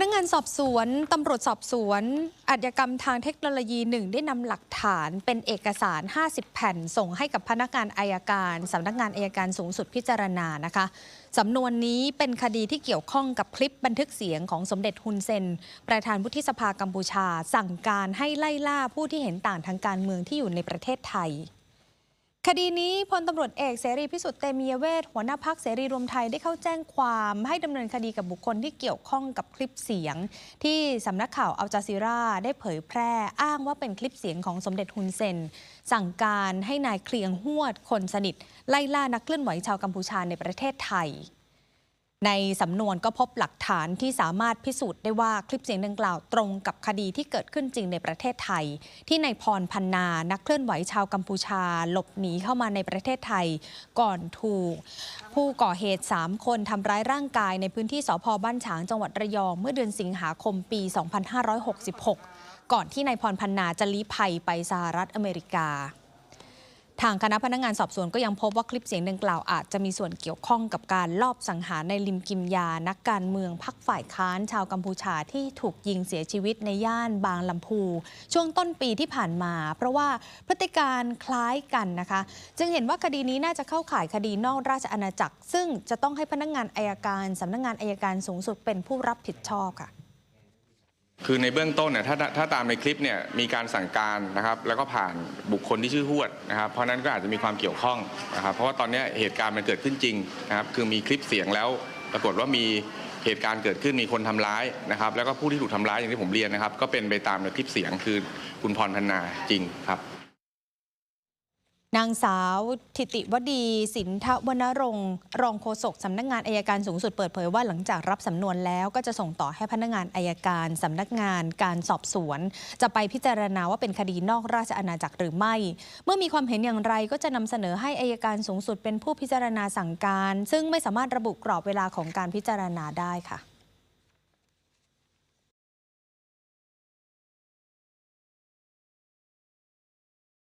นักงานสอบสวนตำรวจสอบสวนอาชญากรรมทางเทคโนโลยีหนึ่งได้นำหลักฐานเป็นเอกสาร 50 แผ่นส่งให้กับพนักงานอายการสำนักงานอายการสูงสุดพิจารณานะคะสำนวนนี้เป็นคดีที่เกี่ยวข้องกับคลิปบันทึกเสียงของสมเด็จฮุนเซน ประธานวุฒิสภากัมพูชา สั่งการให้ไล่ล่าผู้ที่เห็นต่างทางการเมืองที่อยู่ในประเทศไทย คดีนี้พลตำรวจเอกเสรีพิสุทธิ์เตมียเวทหัวหน้าพักเสรีรวมไทยได้เข้าแจ้งความให้ดำเนินคดีกับบุคคลที่เกี่ยวข้องกับคลิปเสียง ที่สำนักข่าวอัลจาซีราได้เผยแพร่อ้างว่าเป็นคลิปเสียงของสมเด็จฮุนเซน สั่งการให้นายเคลียงหวดคนสนิท ไล่ล่านักเคลื่อนไหวชาวกัมพูชาในประเทศไทย ในสำนวนก็พบหลักฐานที่สามารถพิสูจน์ได้ว่าคลิปเสียงดังกล่าวตรงกับคดีที่เกิดขึ้นจริงในประเทศไทย ที่นายพรพันนา นักเคลื่อนไหวชาวกัมพูชา หลบหนีเข้ามาในประเทศไทย ก่อนถูก ผู้ก่อเหตุ 3 คนทำร้ายร่างกายในพื้นที่สพบ้านฉางจังหวัดระยอง เมื่อเดือนสิงหาคมปี 2566 ก่อนที่นายพรพันนาจะลี้ภัยไปสหรัฐอเมริกา ทางคณะพนักงานสอบสวนก็ยังพบว่าคลิปเสียงดังกล่าวอาจจะมีส่วนเกี่ยวข้องกับการลอบสังหารในลิมกิมยา นักการเมืองพักฝ่ายค้านชาวกัมพูชาที่ถูกยิงเสียชีวิตในย่านบางลำพู ช่วงต้นปีที่ผ่านมา เพราะว่าพฤติการคล้ายกันนะคะ จึงเห็นว่าคดีนี้น่าจะเข้าข่ายคดีนอกราชอาณาจักร ซึ่งจะต้องให้พนักงานอายการสำนักงานอายการสูงสุดเป็นผู้รับผิดชอบค่ะ คือในเบื้องต้นเนี่ยถ้าถ้าตามในคลิปเนี่ยมีการสั่งการนะครับแล้วก็ผ่านบุคคลที่ชื่อหวดนะครับเพราะนั้นก็อาจจะมีความเกี่ยวข้องนะครับเพราะว่าตอนนี้เหตุการณ์มันเกิดขึ้นจริงนะครับคือมีคลิปเสียงแล้วปรากฏว่ามีเหตุการณ์เกิดขึ้นมีคนทำร้ายนะครับ แล้วก็ผู้ที่ถูกทำร้ายอย่างที่ผมเรียนนะครับ ก็เป็นไปตามในคลิปเสียงคือคุณพรพันนาจริงครับ นางสาวทิติวดี สินทวนรงค์รองโฆษกสำนักงานอายการสูงสุดเปิดเผยว่าหลังจากรับสำนวนแล้วก็จะส่งต่อให้พนักงานอายการสำนักงานการสอบสวน จะไปพิจารณาว่าเป็นคดีนอกราชอาณาจักรหรือไม่ เมื่อมีความเห็นอย่างไรก็จะนำเสนอให้อายการสูงสุดเป็นผู้พิจารณาสั่งการ ซึ่งไม่สามารถระบุกรอบเวลาของการพิจารณาได้ค่ะ